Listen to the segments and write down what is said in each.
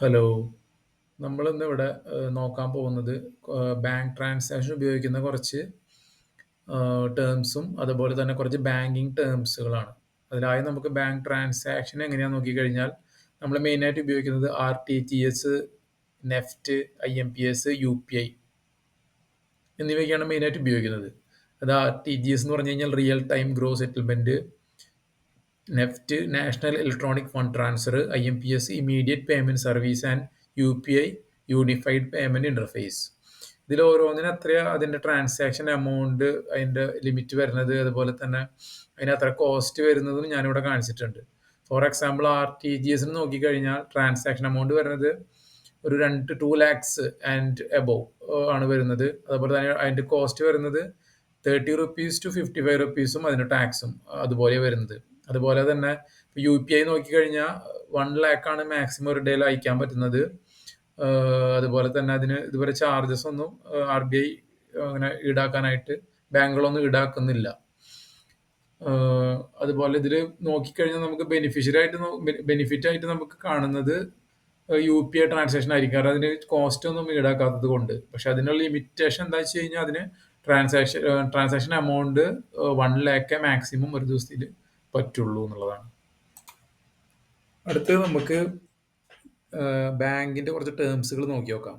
Hello. നമ്മളിന്ന് ഇവിടെ നോക്കാൻ പോകുന്നത് ബാങ്ക് ട്രാൻസാക്ഷൻ ഉപയോഗിക്കുന്ന കുറച്ച് ടേംസും അതുപോലെ തന്നെ കുറച്ച് ബാങ്കിങ് ടേംസുകളാണ്. അതിലായി നമുക്ക് ബാങ്ക് ട്രാൻസാക്ഷൻ എങ്ങനെയാന്ന് നോക്കിക്കഴിഞ്ഞാൽ നമ്മൾ മെയിനായിട്ട് ഉപയോഗിക്കുന്നത് R T T S, NEFT, I M P S, U P I എന്നിവയൊക്കെയാണ് മെയിനായിട്ട് ഉപയോഗിക്കുന്നത്. അത് ആർ ടി ജി എസ് എന്ന് പറഞ്ഞു കഴിഞ്ഞാൽ real time gross settlement NEFT national electronic fund transfer I M P S immediate payment service and U P I unified payment interface ഇതിൽ ഓരോന്നിനും അത്രയാണ് അതിന്റെ ട്രാൻസാക്ഷൻ എമൗണ്ട് അതിന്റെ ലിമിറ്റ് വരുന്നത് അതുപോലെ തന്നെ അതിന് അത്ര കോസ്റ്റ് വരുന്നതും ഞാനിവിടെ കാണിച്ചിട്ടുണ്ട്. For example R T G എസിന് നോക്കിക്കഴിഞ്ഞാൽ ട്രാൻസാക്ഷൻ എമൗണ്ട് വരുന്നത് ഒരു രണ്ട് ടു ലാക്സ് ആൻഡ് എബോവ് ആണ് വരുന്നത്. അതുപോലെ തന്നെ അതിന്റെ കോസ്റ്റ് വരുന്നത് thirty rupees two fifty five റുപ്പീസും അതിന്റെ ടാക്സും അതുപോലെ വരുന്നത്. അതുപോലെ തന്നെ യു പി ഐ നോക്കിക്കഴിഞ്ഞാൽ വൺ ലാക്കാണ് മാക്സിമം ഒരു ഡേയിൽ അയക്കാൻ പറ്റുന്നത്. അതുപോലെ തന്നെ അതിന് ഇതുവരെ ചാർജസ് ഒന്നും ആർ ബി ഐ അങ്ങനെ ഈടാക്കാനായിട്ട് ബാങ്കുകളൊന്നും ഈടാക്കുന്നില്ല. അതുപോലെ ഇതിൽ നോക്കിക്കഴിഞ്ഞാൽ നമുക്ക് ബെനിഫിഷ്യറി ആയിട്ട് ബെനിഫിറ്റ് ആയിട്ട് നമുക്ക് കാണുന്നത് യു പി ഐ ട്രാൻസാക്ഷൻ ആയിരിക്കും. കാരണം അതിന് കോസ്റ്റ് ഒന്നും ഈടാക്കാത്തത് കൊണ്ട്. പക്ഷെ അതിനുള്ള ലിമിറ്റേഷൻ എന്താ വെച്ച് കഴിഞ്ഞാൽ അതിന് transaction transaction amount one lakh maximum ഒരു ദിവസത്തിൽ പറ്റുള്ളൂ എന്നുള്ളതാണ്. അടുത്തത് നമുക്ക് ബാങ്കിന്റെ കുറച്ച് ടേംസുകൾ നോക്കി നോക്കാം.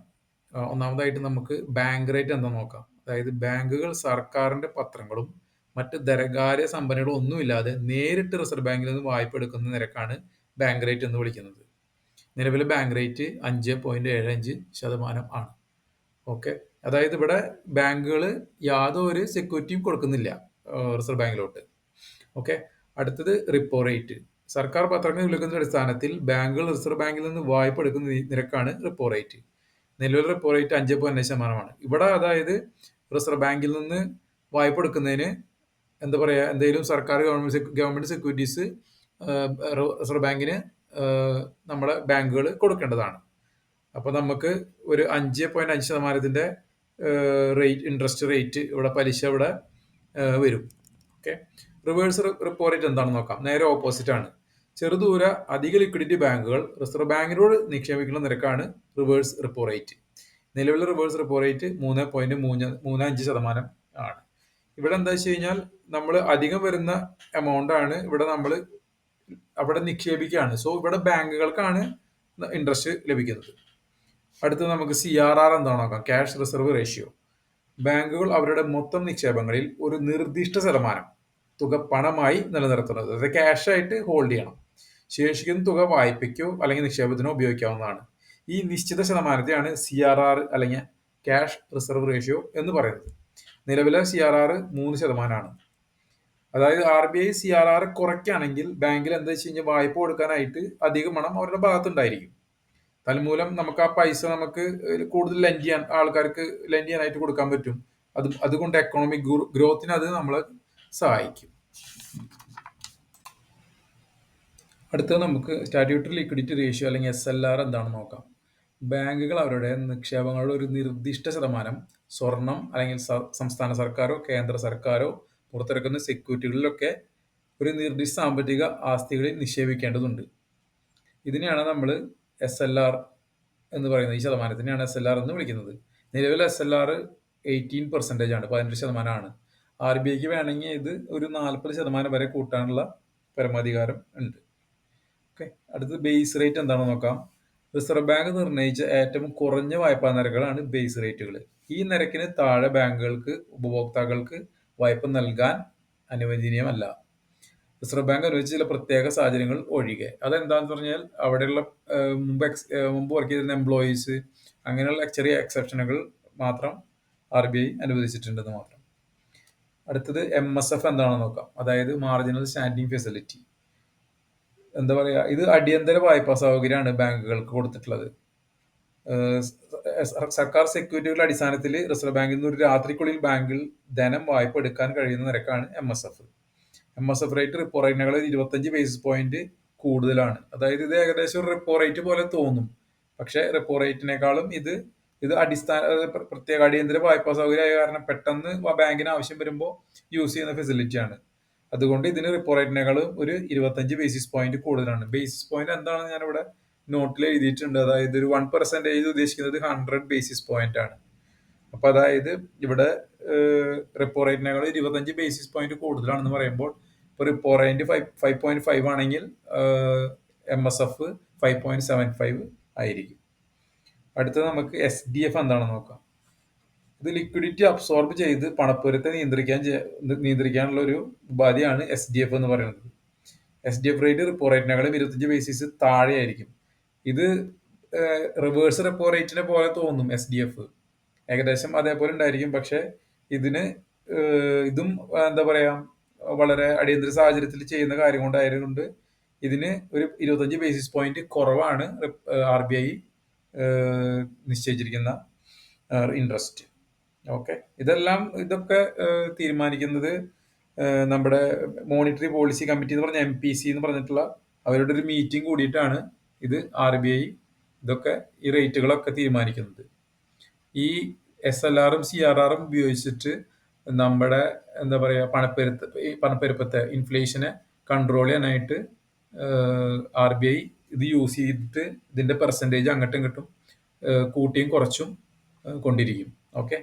ഒന്നാമതായിട്ട് നമുക്ക് ബാങ്ക് റേറ്റ് എന്താ നോക്കാം. അതായത് ബാങ്കുകൾ സർക്കാരിന്റെ പത്രങ്ങളും മറ്റ് ധനകാര്യ സമ്പന്നകളും ഒന്നുമില്ലാതെ നേരിട്ട് റിസർവ് ബാങ്കിൽ നിന്ന് വായ്പ എടുക്കുന്ന നിരക്കാണ് ബാങ്ക് റേറ്റ് എന്ന് വിളിക്കുന്നത്. നിലവിലെ ബാങ്ക് റേറ്റ് അഞ്ച് പോയിന്റ് ഏഴ് അഞ്ച് ശതമാനം ആണ്. ഓക്കെ അതായത് ഇവിടെ ബാങ്കുകൾ യാതൊരു സെക്യൂരിറ്റിയും കൊടുക്കുന്നില്ല റിസർവ് ബാങ്കിലോട്ട് ഓക്കെ അടുത്തത് റിപ്പോ റേറ്റ് സർക്കാർ പത്രങ്ങൾ വിളിക്കുന്ന അടിസ്ഥാനത്തിൽ ബാങ്കുകൾ റിസർവ് ബാങ്കിൽ നിന്ന് വായ്പ എടുക്കുന്ന നിരക്കാണ് റിപ്പോ റേറ്റ് നിലവിലെ റിപ്പോ റേറ്റ് അഞ്ച് പോയിന്റ് ശതമാനമാണ്. ഇവിടെ അതായത് റിസർവ് ബാങ്കിൽ നിന്ന് വായ്പ എടുക്കുന്നതിന് എന്താ പറയുക എന്തെങ്കിലും സർക്കാർ ഗവൺമെന്റ് ഗവൺമെന്റ് സെക്യൂരിറ്റീസ് റിസർവ് ബാങ്കിന് നമ്മളെ ബാങ്കുകൾ കൊടുക്കേണ്ടതാണ്. അപ്പോൾ നമുക്ക് ഒരു അഞ്ച് പോയിന്റ് അഞ്ച് ശതമാനത്തിന്റെ റേറ്റ് ഇൻട്രസ്റ്റ് റേറ്റ് ഇവിടെ പലിശ ഇവിടെ വരും. ഓക്കെ? റിവേഴ്സ് റിപ്പോ റേറ്റ് എന്താണെന്ന് നോക്കാം. നേരെ ഓപ്പോസിറ്റ് ആണ്. ചെറുദൂര അധിക ലിക്വിഡിറ്റി ബാങ്കുകൾ റിസർവ് ബാങ്കിനോട് നിക്ഷേപിക്കുന്ന നിരക്കാണ് റിവേഴ്സ് റിപ്പോ റേറ്റ് നിലവിലെ റിവേഴ്സ് റിപ്പോ റേറ്റ് മൂന്ന് പോയിന്റ് മൂന്ന് മൂന്ന് അഞ്ച് ശതമാനം ആണ്. ഇവിടെ എന്താ വെച്ച് കഴിഞ്ഞാൽ നമ്മൾ അധികം വരുന്ന എമൗണ്ട് ആണ് ഇവിടെ നമ്മൾ അവിടെ നിക്ഷേപിക്കുകയാണ്. സോ ഇവിടെ ബാങ്കുകൾക്കാണ് ഇൻട്രസ്റ്റ് ലഭിക്കുന്നത്. അടുത്ത് നമുക്ക് സി ആർ ആർ എന്താണെന്ന് നോക്കാം. ക്യാഷ് റിസർവ് റേഷ്യോ ബാങ്കുകൾ അവരുടെ മൊത്തം നിക്ഷേപങ്ങളിൽ ഒരു നിർദ്ദിഷ്ട ശതമാനം. തുക പണമായി നിലനിർത്തുന്നത്. അത് ക്യാഷ് ആയിട്ട് ഹോൾഡ് ചെയ്യണം. ശേഷിക്കുന്ന തുക വായ്പയ്ക്കോ അല്ലെങ്കിൽ നിക്ഷേപത്തിനോ ഉപയോഗിക്കാവുന്നതാണ്. ഈ നിശ്ചിത ശതമാനത്തെയാണ് സി ആർ ആർ അല്ലെങ്കിൽ ക്യാഷ് റിസർവ് റേഷ്യോ എന്ന് പറയുന്നത്. നിലവിലെ സി ആർ ആർ മൂന്ന് ശതമാനമാണ്. അതായത് R B I C R R കുറയ്ക്കുകയാണെങ്കിൽ ബാങ്കിൽ എന്താ വെച്ച് കഴിഞ്ഞാൽ വായ്പ കൊടുക്കാനായിട്ട് അധികം പണം അവരുടെ ഭാഗത്തുണ്ടായിരിക്കും. തൽമൂലം നമുക്ക് ആ പൈസ നമുക്ക് കൂടുതൽ ലെൻഡ് ചെയ്യാൻ ആൾക്കാർക്ക് ലെൻഡ് ചെയ്യാനായിട്ട് കൊടുക്കാൻ പറ്റും. അത് അതുകൊണ്ട് എക്കണോമിക് ഗ്രോത്തിന് അത് നമ്മളെ സഹായിക്കും. അടുത്തത് നമുക്ക് സ്റ്റാറ്റ്യൂട്ടറി ലിക്വിഡിറ്റി റേഷ്യോ അല്ലെങ്കിൽ എസ് എൽ ആർ എന്താണെന്ന് നോക്കാം. ബാങ്കുകൾ അവരുടെ നിക്ഷേപങ്ങളുടെ ഒരു നിർദ്ദിഷ്ട ശതമാനം സ്വർണം അല്ലെങ്കിൽ സംസ്ഥാന സർക്കാരോ കേന്ദ്ര സർക്കാരോ പുറത്തിറക്കുന്ന സെക്യൂരിറ്റികളിലൊക്കെ ഒരു നിർദ്ദിഷ്ട സാമ്പത്തിക ആസ്തികളിൽ നിക്ഷേപിക്കേണ്ടതുണ്ട്. ഇതിനെയാണ് നമ്മൾ എസ് എൽ ആർ എന്ന് പറയുന്നത്. ഈ ശതമാനത്തിനെയാണ് എസ് എൽ ആർ എന്ന് വിളിക്കുന്നത്. നിലവിൽ S L R eighteen percentage ആണ് പതിനെട്ട് ശതമാനമാണ്. ആർ ബി ഐക്ക് വേണമെങ്കിൽ ഇത് ഒരു നാൽപ്പത് ശതമാനം വരെ കൂട്ടാനുള്ള പരമാധികാരം ഉണ്ട്. ഓക്കെ അടുത്തത് ബേസ് റേറ്റ് എന്താണെന്ന് നോക്കാം. റിസർവ് ബാങ്ക് നിർണയിച്ച ഏറ്റവും കുറഞ്ഞ വായ്പാ നിരക്കുകളാണ് ബേസ് റേറ്റുകൾ. ഈ നിരക്കിന് താഴെ ബാങ്കുകൾക്ക് ഉപഭോക്താക്കൾക്ക് വായ്പ നൽകാൻ അനുവദനീയമല്ല. റിസർവ് ബാങ്ക് അനുവദിച്ച ചില പ്രത്യേക സാഹചര്യങ്ങൾ ഒഴികെ. അതെന്താന്ന് പറഞ്ഞാൽ അവിടെയുള്ള മുമ്പ് എക്സ് മുമ്പ് വർക്ക് ചെയ്തിരുന്ന എംപ്ലോയീസ് അങ്ങനെയുള്ള ചെറിയ എക്സെപ്ഷനുകൾ മാത്രം ആർ ബി ഐ അനുവദിച്ചിട്ടുണ്ടെന്ന് മാത്രം. അടുത്തത് എം എസ് എഫ് എന്താണെന്ന് നോക്കാം. അതായത് മാർജിനൽ സ്റ്റാൻഡിങ് ഫെസിലിറ്റി എന്താ പറയുക ഇത് അടിയന്തര വായ്പാ സൗകര്യമാണ് ബാങ്കുകൾക്ക് കൊടുത്തിട്ടുള്ളത്. സർക്കാർ സെക്യൂരിറ്റികളുടെ അടിസ്ഥാനത്തിൽ റിസർവ് ബാങ്കിൽ നിന്ന് ഒരു രാത്രിക്കുള്ളിൽ ബാങ്കിൽ ധനം വായ്പ എടുക്കാൻ കഴിയുന്ന നിരക്കാണ് M S F M S F rate repo റേറ്റിനേക്കാൾ ഇരുപത്തഞ്ച് ബേസിസ് പോയിന്റ് കൂടുതലാണ്. അതായത് ഇത് ഏകദേശം ഒരു റിപ്പോ റേറ്റ് പോലെ തോന്നും. പക്ഷേ റിപ്പോ റേറ്റിനേക്കാളും ഇത് ഇത് അടിസ്ഥാന പ്രത്യേക അടിയന്തര വായ്പാ സൗകര്യമായ കാരണം പെട്ടെന്ന് ബാങ്കിന് ആവശ്യം വരുമ്പോൾ യൂസ് ചെയ്യുന്ന ഫെസിലിറ്റിയാണ് അതുകൊണ്ട് ഇതിന് റിപ്പോ റേറ്റിനേക്കാൾ ഒരു ഇരുപത്തഞ്ച് ബേസിസ് പോയിന്റ് കൂടുതലാണ്. ബേസിസ് പോയിന്റ് എന്താണെന്ന് ഞാനിവിടെ നോട്ടിൽ എഴുതിയിട്ടുണ്ട്. അതായത് ഒരു വൺ പെർസെന്റേജ് ഉദ്ദേശിക്കുന്നത് ഹൺഡ്രഡ് ബേസിസ് പോയിന്റ് ആണ്. അപ്പൊ അതായത് ഇവിടെ റിപ്പോ റേറ്റിനേക്കാൾ ഇരുപത്തഞ്ച് ബേസിസ് പോയിന്റ് കൂടുതലാണെന്ന് പറയുമ്പോൾ ഇപ്പോൾ repo rate five five point five ആണെങ്കിൽ M S F five point seven five ആയിരിക്കും. അടുത്തത് നമുക്ക് എസ് ഡി എഫ് എന്താണെന്ന് നോക്കാം. ഇത് ലിക്വിഡിറ്റി അബ്സോർബ് ചെയ്ത് പണപ്പുരത്തെ നിയന്ത്രിക്കാൻ നിയന്ത്രിക്കാനുള്ള ഒരു ഉപാധിയാണ് എസ് ഡി എഫ് എന്ന് പറയുന്നത്. S D F rate repo റേറ്റിനേക്കാളും ഇരുപത്തഞ്ച് ബേസിസ് താഴെയായിരിക്കും. ഇത് റിവേഴ്സ് റിപ്പോ റേറ്റിനെ പോലെ തോന്നും എസ് ഡി എഫ് ഏകദേശം അതേപോലെ ഉണ്ടായിരിക്കും. പക്ഷേ ഇതിന് ഇതും എന്താ പറയുക വളരെ അടിയന്തര സാഹചര്യത്തിൽ ചെയ്യുന്ന കാര്യം കൊണ്ടായതുകൊണ്ട് ഇതിന് ഒരു ഇരുപത്തഞ്ച് ബേസിസ് പോയിന്റ് കുറവാണ് ആർ ബി ഐ നിശ്ചയിച്ചിരിക്കുന്ന ഇൻട്രസ്റ്റ് ഓക്കെ ഇതെല്ലാം ഇതൊക്കെ തീരുമാനിക്കുന്നത് നമ്മുടെ മോണിറ്ററി പോളിസി കമ്മിറ്റി എന്ന് പറഞ്ഞ എം പി സി എന്ന് പറഞ്ഞിട്ടുള്ള അവരുടെ ഒരു മീറ്റിംഗ് കൂടിയിട്ടാണ് ഇത് ആർ ബി ഐ ഇതൊക്കെ ഈ റേറ്റുകളൊക്കെ തീരുമാനിക്കുന്നത്. ഈ എസ് എൽ ആറും സി ആർ ആറും ഉപയോഗിച്ചിട്ട് നമ്മുടെ എന്താ പറയുക പണപ്പെരുത്ത് പണപ്പെരുപ്പത്തെ ഇൻഫ്ലേഷനെ കൺട്രോൾ ചെയ്യാനായിട്ട് ആർ ബി ഐ ഇത് യൂസ് ചെയ്തിട്ട് ഇതിന്റെ പെർസെന്റേജ് അങ്ങോട്ടും ഇങ്ങോട്ടും കൂട്ടിയും കുറച്ചും കൊണ്ടിരിക്കും. ഓക്കെ